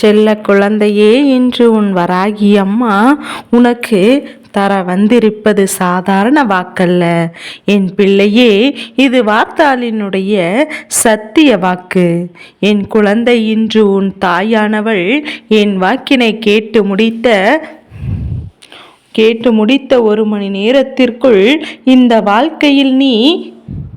செல்ல குழந்தையே இன்று உன் வராகி அம்மா உனக்கு தர வந்திருப்பது சாதாரண வாக்கல்ல. என் பிள்ளையே இது வார்த்தாளினுடைய சத்திய வாக்கு. என் குழந்தை இன்று உன் தாயானவள் என் வாக்கினை கேட்டு முடித்த கேட்டு முடித்த ஒரு மணி நேரத்திற்குள் இந்த வாழ்க்கையில் நீ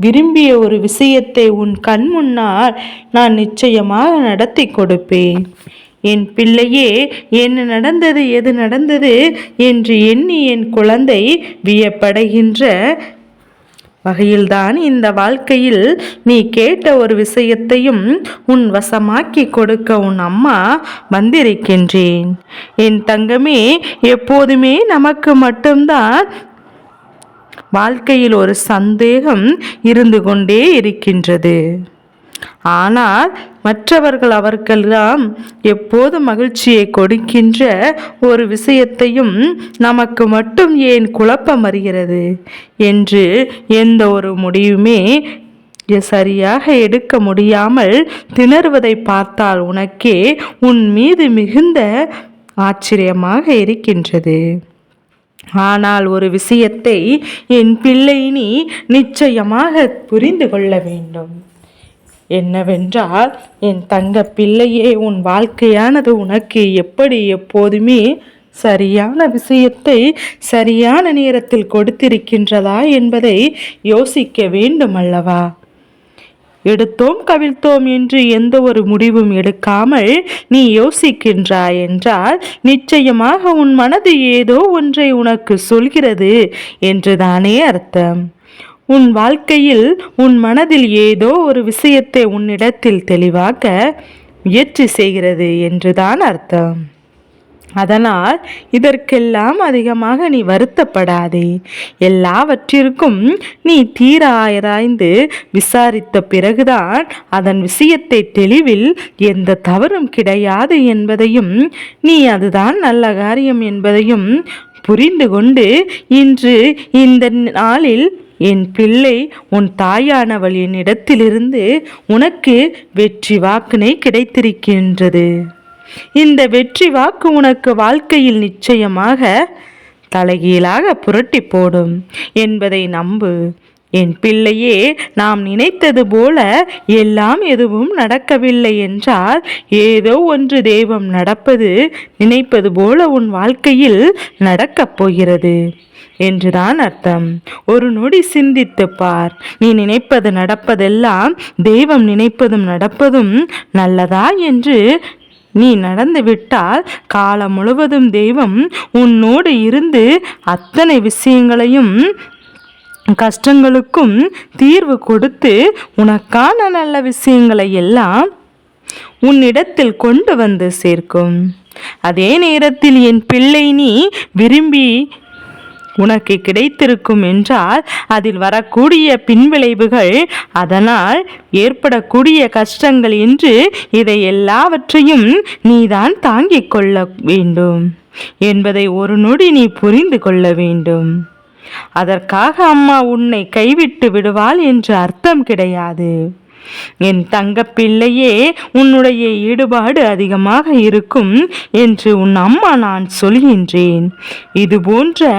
விரும்பிய ஒரு விஷயத்தை உன் கண் முன்னால் நான் நிச்சயமாக நடத்தி கொடுப்பேன். என் பிள்ளையே என்ன நடந்தது எது நடந்தது என்று எண்ணி என் குழந்தை வியப்படைகின்ற வகையில்தான் இந்த வாழ்க்கையில் நீ கேட்ட ஒரு விஷயத்தையும் உன் வசமாக்கி கொடுக்க உன் அம்மா வந்திருக்கின்றேன். என் தங்கமே எப்போதுமே நமக்கு மட்டும்தான் வாழ்க்கையில் ஒரு சந்தேகம் இருந்து கொண்டே இருக்கின்றது. ஆனால் மற்றவர்கள் அவர்களெல்லாம் எப்போது மகிழ்ச்சியை கொடுக்கின்ற ஒரு விஷயத்தையும் நமக்கு மட்டும் ஏன் குழப்பம் வருகிறது என்று எந்த ஒரு முடிவுமே சரியாக எடுக்க முடியாமல் திணறுவதை பார்த்தால் உனக்கே உன் மீது மிகுந்த ஆச்சரியமாக இருக்கின்றது. ஆனால் ஒரு விஷயத்தை என் பிள்ளை நீ நிச்சயமாக புரிந்து கொள்ள வேண்டும். என்னவென்றால் என் தங்க பிள்ளையே உன் வாழ்க்கையானது உனக்கு எப்படி எப்போதுமே சரியான விஷயத்தை சரியான நேரத்தில் கொடுத்திருக்கின்றதா என்பதை யோசிக்க வேண்டும் அல்லவா எடுத்தோம் கவிழ்த்தோம் என்று எந்த ஒரு முடிவும் எடுக்காமல் நீ யோசிக்கின்றாய் என்றால் நிச்சயமாக உன் மனது ஏதோ ஒன்றை உனக்கு சொல்கிறது என்றுதானே அர்த்தம். உன் வாழ்க்கையில் உன் மனதில் ஏதோ ஒரு விஷயத்தை உன்னிடத்தில் தெளிவாக்க முயற்சி செய்கிறது என்றுதான் அர்த்தம். அதனால் இதற்கெல்லாம் அதிகமாக நீ வருத்தப்படாதே. எல்லாவற்றிற்கும் நீ தீராயராய்ந்து விசாரித்த பிறகுதான் அதன் விஷயத்தை தெளிவில் எந்த தவறும் கிடையாது என்பதையும் நீ அதுதான் நல்ல காரியம் என்பதையும் புரிந்து கொண்டு இன்று இந்த நாளில் என் பிள்ளை உன் தாயானவள் என்னிடத்திலிருந்து உனக்கு வெற்றி வாக்கினை கிடைத்திருக்கின்றது. இந்த வெற்றி வாக்கு உனக்கு வாழ்க்கையில் நிச்சயமாக தலைகீழாக புரட்டி போடும் என்பதை நம்பு. என் பிள்ளையே நாம் நினைத்தது போல எல்லாம் எதுவும் நடக்கவில்லை என்றால் ஏதோ ஒன்று தெய்வம் நடப்பது நினைப்பது போல உன் வாழ்க்கையில் நடக்கப் போகிறது. என்றுதான் அர்த்தம். ஒரு நொடி சிந்தித்து பார். நீ நினைப்பது நடப்பதெல்லாம் தெய்வம் நினைப்பதும் நடப்பதும் நல்லதா என்று நீ நடந்து விட்டால் காலம் முழுவதும் தெய்வம் உன்னோடு இருந்து அத்தனை விஷயங்களையும் கஷ்டங்களுக்கும் தீர்வு கொடுத்து உனக்கான நல்ல விஷயங்களை எல்லாம் உன்னிடத்தில் கொண்டு வந்து சேர்க்கும். அதே நேரத்தில் என் பிள்ளை நீ விரும்பி உனக்கு கிடைத்திருக்கும் என்றால் அதில் வரக்கூடிய பின்விளைவுகள் அதனால் ஏற்படக்கூடிய கஷ்டங்கள் என்று இதை எல்லாவற்றையும் நீதான் தாங்கிக் கொள்ள வேண்டும் என்பதை ஒரு நொடி நீ புரிந்து கொள்ள வேண்டும். அதற்காக அம்மா உன்னை கைவிட்டு விடுவாள் என்று அர்த்தம் கிடையாது. என் தங்க பிள்ளையே உன்னுடைய ஈடுபாடு அதிகமாக இருக்கும் என்று உன் அம்மா நான் சொல்கின்றேன். இது போன்ற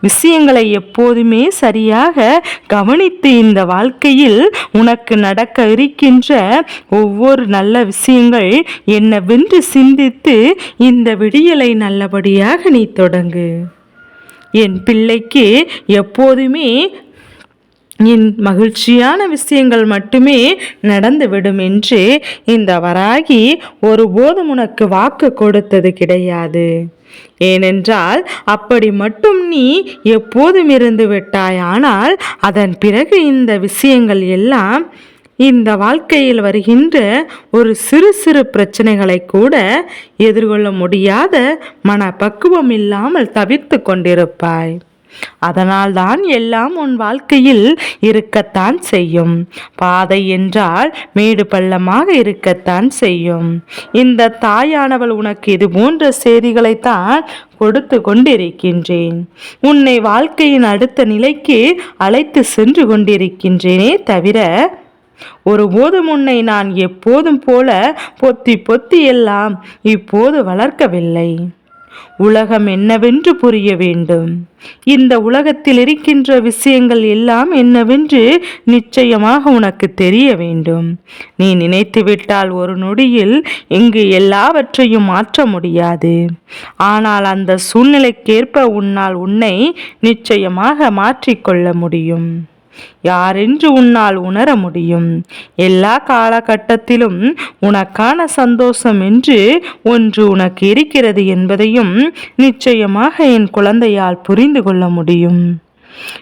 விஷயங்களை எப்போதுமே சரியாக கவனித்து இந்த வாழ்க்கையில் உனக்கு நடக்க இருக்கின்ற ஒவ்வொரு நல்ல விஷயங்கள் என்னவென்று சிந்தித்து இந்த விடியலை நல்லபடியாக நீ தொடங்கு. என் பிள்ளைக்கு எப்போதுமே என் மகிழ்ச்சியான விஷயங்கள் மட்டுமே நடந்துவிடும் என்று இந்த வராகி ஒருபோதும் உனக்கு வாக்கு கொடுத்தது கிடையாது. ஏனென்றால் அப்படி மட்டும் நீ எப்போதும் இருந்து விட்டாய் ஆனால் அதன் பிறகு இந்த விஷயங்கள் எல்லாம் இந்த வாழ்க்கையில் வருகின்ற ஒரு சிறு சிறு பிரச்சனைகளை கூட எதிர்கொள்ள முடியாத மனப்பக்குவம் இல்லாமல் தவிர்த்து கொண்டிருப்பாய். அதனால்தான் எல்லாம் உன் வாழ்க்கையில் இருக்கத்தான் செய்யும். பாதை என்றால் மேடு பள்ளமாக இருக்கத்தான் செய்யும். இந்த தாயானவள் உனக்கு இது போன்ற செய்திகளைத்தான் கொடுத்து கொண்டிருக்கின்றேன். உன்னை வாழ்க்கையின் அடுத்த நிலைக்கு அழைத்து சென்று கொண்டிருக்கின்றேனே தவிர ஒருபோது உன்னை நான் எப்போதும் போல பொத்தி பொத்தி எல்லாம் இப்போது வளர்க்கவில்லை. உலகம் என்னவென்று புரிய வேண்டும். இந்த உலகத்தில் இருக்கின்ற விஷயங்கள் எல்லாம் என்னவென்று நிச்சயமாக உனக்கு தெரிய வேண்டும். நீ நினைத்துவிட்டால் ஒரு நொடியில் இங்கு எல்லாவற்றையும் மாற்ற முடியாது. ஆனால் அந்த சூழ்நிலைக்கேற்ப உன்னால் உன்னை நிச்சயமாக மாற்றிக்கொள்ள முடியும். யாரென்று உன்னால் உணர முடியும். எல்லா காலகட்டத்திலும் உனக்கான சந்தோஷம் என்று ஒன்று உனக்கு இருக்கிறது என்பதையும் நிச்சயமாக என் குழந்தையால் புரிந்து கொள்ள முடியும்.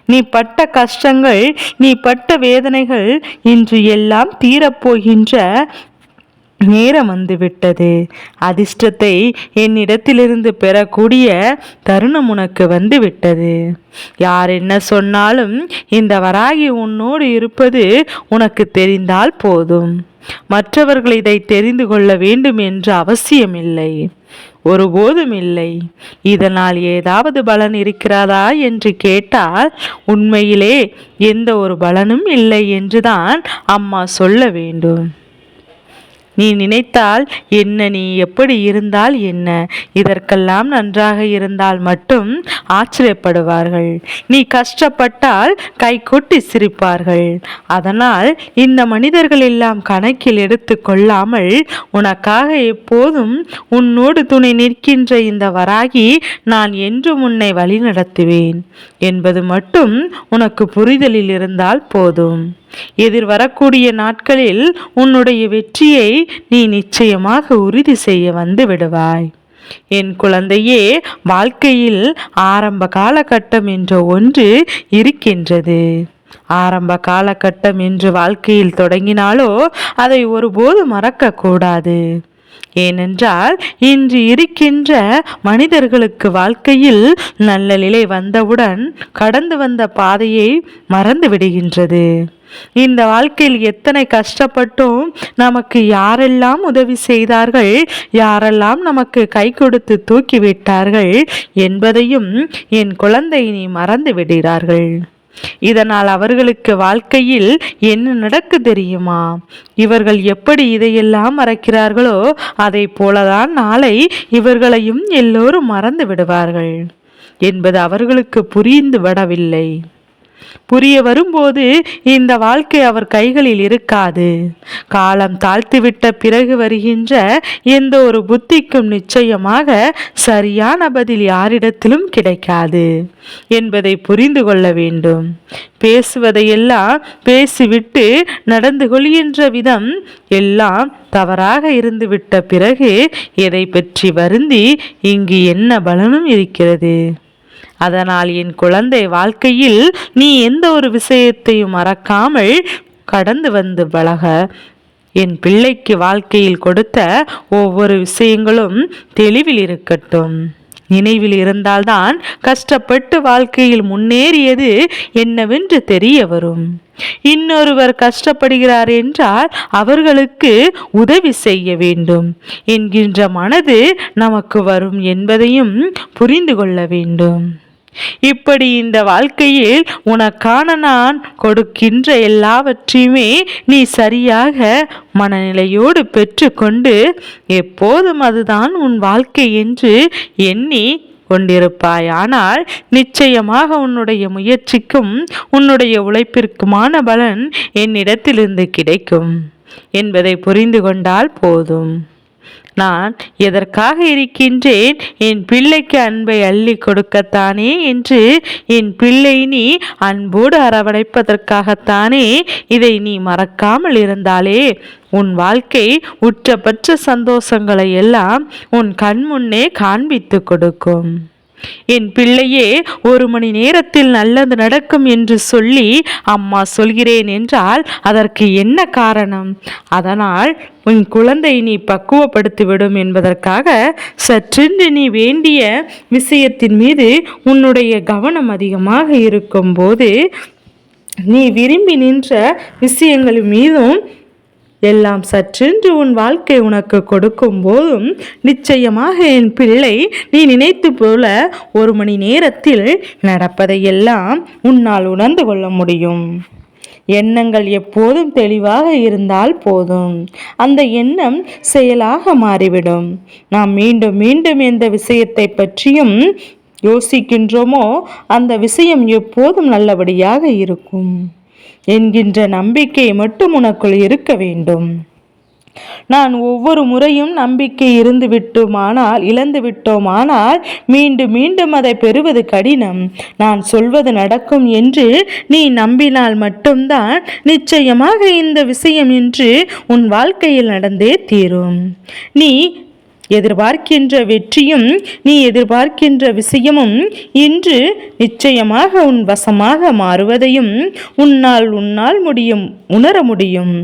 நீ பட்ட கஷ்டங்கள் நீ பட்ட வேதனைகள் இன்று எல்லாம் தீரப்போகின்ற நேரம் வந்துவிட்டது அதிர்ஷ்டத்தை என்னிடத்திலிருந்து பெறக்கூடிய தருணம் உனக்கு வந்துவிட்டது யார் என்ன சொன்னாலும் இந்த வராகி உன்னோடு இருப்பது உனக்கு தெரிந்தால் போதும். மற்றவர்கள் இதை தெரிந்து கொள்ள வேண்டும் என்ற அவசியமில்லை. ஒருபோதும் இல்லை. இதனால் ஏதாவது பலன் இருக்கிறதா என்று கேட்டால் உண்மையிலே எந்த ஒரு பலனும் இல்லை என்றுதான் அம்மா சொல்ல வேண்டும். நீ நினைத்தால் என்ன நீ எப்படி இருந்தால் என்ன? இதற்கெல்லாம் நன்றாக இருந்தால் மட்டும் ஆச்சரியப்படுவார்கள். நீ கஷ்டப்பட்டால் கை கொட்டி சிரிப்பார்கள். அதனால் இந்த மனிதர்கள் எல்லாம் கணக்கில் எடுத்து கொள்ளாமல் உனக்காக எப்போதும் உன்னோடு துணை நிற்கின்ற இந்த வராகி நான் என்றும் உன்னை வழிநடத்துவேன். என்பது மட்டும் உனக்கு புரிதலில் இருந்தால் போதும். எதிர் வரக்கூடிய நாட்களில் உன்னுடைய வெற்றியை நீ நிச்சயமாக உறுதி செய்ய வந்து விடுவாய். என் குழந்தையே வாழ்க்கையில் ஆரம்ப காலகட்டம் என்ற ஒன்று இருக்கின்றது. ஆரம்ப காலகட்டம் என்று வாழ்க்கையில் தொடங்கினாலோ அதை ஒருபோது மறக்கக்கூடாது. ஏனென்றால் இன்று இருக்கின்ற மனிதர்களுக்கு வாழ்க்கையில் நல்ல நிலை வந்தவுடன் கடந்து வந்த பாதையை மறந்து விடுகின்றது. இந்த வாழ்க்கையில் எத்தனை கஷ்டப்பட்டும் நமக்கு யாரெல்லாம் உதவி செய்தார்கள் யாரெல்லாம் நமக்கு கை கொடுத்து தூக்கிவிட்டார்கள் என்பதையும் என் குழந்தை நீ மறந்து விடுகிறார்கள். இதனால் அவர்களுக்கு வாழ்க்கையில் என்ன நடக்கு தெரியுமா? இவர்கள் எப்படி இதையெல்லாம் மறக்கிறார்களோ அதை போலதான் நாளை இவர்களையும் எல்லோரும் மறந்து விடுவார்கள் என்பது அவர்களுக்கு புரிந்து விடவில்லை புரிய வரும்போது இந்த வாழ்க்கை அவர் கைகளில் இருக்காது. காலம் தாழ்த்திவிட்ட பிறகு வருகின்ற எந்த ஒரு புத்திக்கும் நிச்சயமாக சரியான பதில் யாரிடத்திலும் கிடைக்காது என்பதை புரிந்து கொள்ள வேண்டும். பேசுவதையெல்லாம் பேசிவிட்டு நடந்து கொள்கின்ற விதம் எல்லாம் தவறாக இருந்துவிட்ட பிறகு எதை பற்றி வருந்தி இங்கு என்ன பலனும் இருக்கிறது? அதனால் என் குழந்தை வாழ்க்கையில் நீ எந்த ஒரு விஷயத்தையும் மறக்காமல் கடந்து வந்து பழக. என் பிள்ளைக்கு வாழ்க்கையில் கொடுத்த ஒவ்வொரு விஷயங்களும் தெளிவில் இருக்கட்டும். நினைவில் இருந்தால்தான் கஷ்டப்பட்டு வாழ்க்கையில் முன்னேறியது என்னவென்று தெரிய வரும். இன்னொருவர் கஷ்டப்படுகிறார் என்றால் அவர்களுக்கு உதவி செய்ய வேண்டும். என்கின்ற மனது நமக்கு வரும் என்பதையும் புரிந்து கொள்ள வேண்டும். இப்படி இந்த வாழ்க்கையில் உனக்கான நான் கொடுக்கின்ற எல்லாவற்றையுமே நீ சரியாக மனநிலையோடு பெற்றுக்கொண்டு எப்போதும் அதுதான் உன் வாழ்க்கை என்று எண்ணி கொண்டிருப்பாய் ஆனால் நிச்சயமாக உன்னுடைய முயற்சிக்கும் உன்னுடைய உழைப்பிற்குமான பலன் என்னிடத்திலிருந்து கிடைக்கும் என்பதை புரிந்து கொண்டால் போதும். நான் எதற்காக இருக்கின்றேன்? என் பிள்ளைக்கு அன்பை அள்ளி கொடுக்கத்தானே என்று என் பிள்ளை நீ அன்போடு அரவணைப்பதற்காகத்தானே இதை நீ மறக்காமல் இருந்தாலே. உன் வாழ்க்கை உற்றபட்ச சந்தோஷங்களை எல்லாம் உன் கண் முன்னே காண்பித்து கொடுக்கும். என் பிள்ளையே ஒரு மணி நேரத்தில் நல்லது நடக்கும் என்று சொல்லி அம்மா சொல்கிறேன் என்றால் அதற்கு என்ன காரணம்? அதனால் உன் குழந்தை நீ பக்குவப்படுத்திவிடும் என்பதற்காக சற்றென்று நீ வேண்டிய விஷயத்தின் மீது உன்னுடைய கவனம் அதிகமாக இருக்கும்போது நீ விரும்பி நின்ற விஷயங்கள் மீதும் எல்லாம் சற்றென்று உன் வாழ்க்கை உனக்கு கொடுக்கும் போதும் நிச்சயமாக என் பிள்ளை நீ நினைத்து போல ஒரு மணி நேரத்தில் நடப்பதையெல்லாம் உன்னால் உணர்ந்து கொள்ள முடியும். எண்ணங்கள் எப்போதும் தெளிவாக இருந்தால் போதும். அந்த எண்ணம் செயலாக மாறிவிடும். நாம் மீண்டும் மீண்டும் எந்த விஷயத்தை பற்றியும் யோசிக்கின்றோமோ அந்த விஷயம் எப்போதும் நல்லபடியாக இருக்கும். என்கின்ற நம்பிக்கை மட்டும் உனக்குள் இருக்க வேண்டும். நான் ஒவ்வொரு முறையும் நம்பிக்கை இருந்து விட்டோமானால் இழந்து விட்டோமானால் மீண்டும் மீண்டும் அதை பெறுவது கடினம். நான் சொல்வது நடக்கும் என்று நீ நம்பினால் மட்டும்தான் நிச்சயமாக இந்த விஷயம் இன்று உன் வாழ்க்கையில் நடந்தே தீரும். நீ எதிர்பார்க்கின்ற வெற்றியும் நீ எதிர்பார்க்கின்ற விஷயமும் இன்று நிச்சயமாக உன் வசமாக மாறுவதையும் உன்னால் உன்னால் முடியும் உணர முடியும்.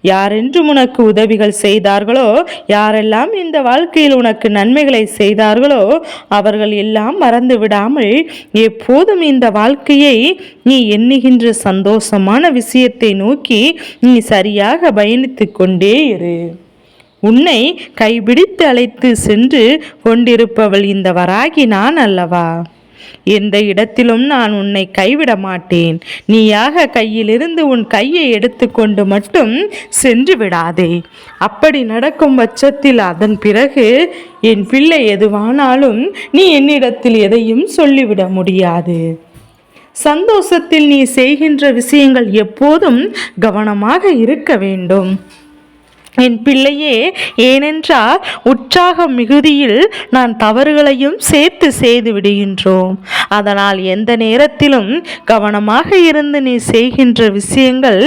யாரென்றும் உனக்கு உதவிகள் செய்தார்களோ யாரெல்லாம் இந்த வாழ்க்கையில் உனக்கு நன்மைகளை செய்தார்களோ அவர்கள் எல்லாம் மறந்து விடாமல் எப்போதும் இந்த வாழ்க்கையை நீ எண்ணுகின்ற சந்தோஷமான விஷயத்தை நோக்கி நீ சரியாக பயணித்து கொண்டே இரு. உன்னை கைபிடித்து அழைத்து சென்று கொண்டிருப்பவள் இந்த வராகி நான் அல்லவா? எந்த இடத்திலும் நான் உன்னை கைவிட மாட்டேன். நீயாக கையிலிருந்து உன் கையை எடுத்துக்கொண்டு மட்டும் சென்று விடாதே. அப்படி நடக்கும் பட்சத்தில் அதன் பிறகு என் பிள்ளை எதுவானாலும் நீ என்னிடத்தில் எதையும் சொல்லிவிட முடியாது. சந்தோஷத்தில் நீ செய்கின்ற விஷயங்கள் எப்போதும் கவனமாக இருக்க வேண்டும். என் பிள்ளையே ஏனென்றால் உற்சாக மிகுதியில் நான் தவறுகளையும் சேர்த்து செய்து விடுகின்றோம். அதனால் எந்த நேரத்திலும் கவனமாக இருந்து நீ செய்கின்ற விஷயங்கள்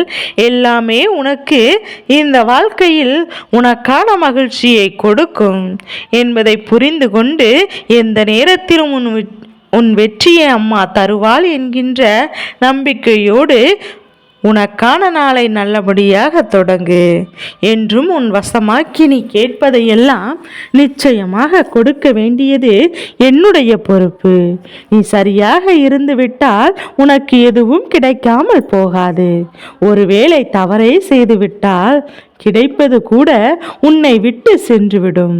எல்லாமே உனக்கு இந்த வாழ்க்கையில் உனக்கான மகிழ்ச்சியை கொடுக்கும் என்பதை புரிந்து கொண்டு எந்த நேரத்திலும் உன் உன் வெற்றியை அம்மா தருவாள் என்கின்ற நம்பிக்கையோடு உனக்கான நாளை நல்லபடியாக தொடங்கு என்றும் உன் வசமாக்கி நீ கேட்பதையெல்லாம் நிச்சயமாக கொடுக்க வேண்டியது என்னுடைய பொறுப்பு. நீ சரியாக இருந்து விட்டால் உனக்கு எதுவும் கிடைக்காமல் போகாது. ஒருவேளை தவறே செய்துவிட்டால் கிடைப்பது கூட உன்னை விட்டு சென்றுவிடும்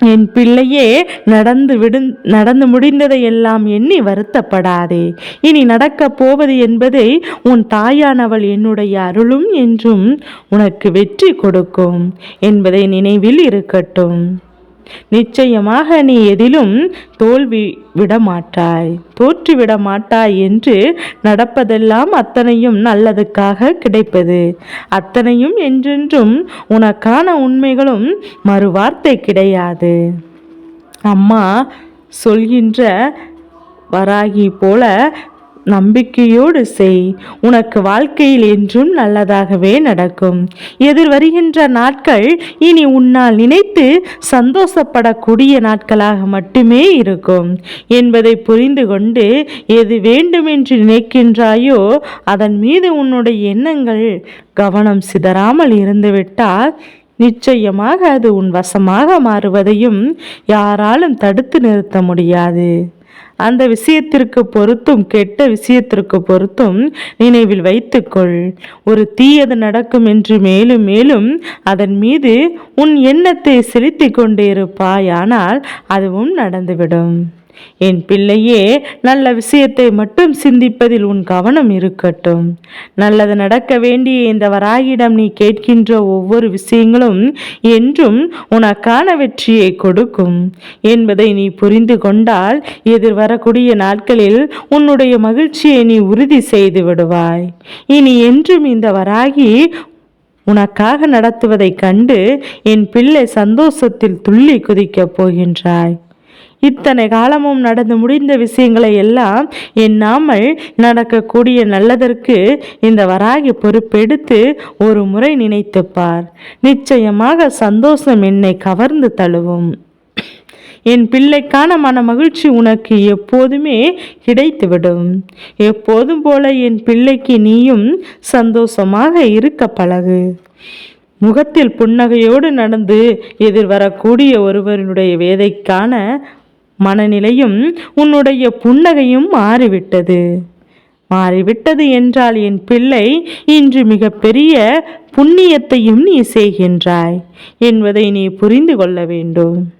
என் பிள்ளையே நடந்து விடு நடந்து முடிந்ததை எல்லாம் எண்ணி வருத்தப்படாதே. இனி நடக்கப் போவது என்பதை உன் தாயானவள் என்னுடைய அருளும் என்றும் உனக்கு வெற்றி கொடுக்கும் என்பதை நினைவில் இருக்கட்டும். நிச்சயமாக நீ எதிலும் தோல்வி விடமாட்டாய் தோற்றுவிட மாட்டாய் என்று நடப்பதெல்லாம் அத்தனையும் நல்லதுக்காக கிடைப்பது. அத்தனையும் என்றென்றும் உனக்கான உண்மைகளும் மறுவார்த்தை கிடையாது. அம்மா சொல்கின்ற வராகி போல நம்பிக்கையோடு செய். உனக்கு வாழ்க்கையில் என்றும் நல்லதாகவே நடக்கும். எதிர் வருகின்ற நாட்கள் இனி உன்னால் நினைத்து சந்தோஷப்படக்கூடிய நாட்களாக மட்டுமே இருக்கும். என்பதை புரிந்து கொண்டு எது வேண்டும் என்று நினைக்கின்றாயோ அதன் மீது உன்னுடைய எண்ணங்கள் கவனம் சிதறாமல் இருந்துவிட்டால் நிச்சயமாக அது உன் வசமாக மாறுவதையும் யாராலும் தடுத்து நிறுத்த முடியாது. அந்த விஷயத்திற்கு பொருத்தும் கெட்ட விஷயத்திற்கு பொருத்தும் நினைவில் வைத்துக்கொள். ஒரு தீயது நடக்கும் என்று மேலும் மேலும் அதன் மீது உன் எண்ணத்தை செலுத்திக் கொண்டே இருப்பாயானால் அதுவும் நடந்துவிடும். என் பிள்ளையே நல்ல விஷயத்தை மட்டும் சிந்திப்பதில் உன் கவனம் இருக்கட்டும். நல்லது நடக்க வேண்டிய இந்த வராயிடம் நீ கேட்கின்ற ஒவ்வொரு விஷயங்களும் என்றும் உனக்கான வெற்றியை கொடுக்கும். என்பதை நீ புரிந்து கொண்டால் எதிர்வரக்கூடிய நாட்களில் உன்னுடைய மகிழ்ச்சியை நீ உறுதி செய்து விடுவாய். இனி என்றும் இந்த வராகி உனக்காக நடத்துவதைக் கண்டு என் பிள்ளை சந்தோஷத்தில் துள்ளி குதிக்கப் போகின்றாய். இத்தனை காலமும் நடந்து முடிந்த விஷயங்களை எல்லாம் எண்ணாமல் நடக்கக்கூடிய நல்லதற்கு இந்த வராகி பொறுப்பெடுத்து ஒரு முறை நினைத்துப்பார் நிச்சயமாக சந்தோஷம் என்னை கவர்ந்து தழுவும். என் பிள்ளைக்கான மன மகிழ்ச்சி உனக்கு எப்போதுமே கிடைத்துவிடும். எப்போதும் போல என் பிள்ளைக்கு நீயும் சந்தோஷமாக இருக்க பழகு. முகத்தில் புன்னகையோடு நடந்து எதிர்வரக்கூடிய ஒருவரினுடைய வேதைக்கான மனநிலையும் உன்னுடைய புன்னகையும் மாறிவிட்டது. மாறிவிட்டது என்றால் என் பிள்ளை இன்று மிகப்பெரிய புண்ணியத்தையும் நீ செய்கின்றாய் என்பதை நீ புரிந்து கொள்ள வேண்டும்.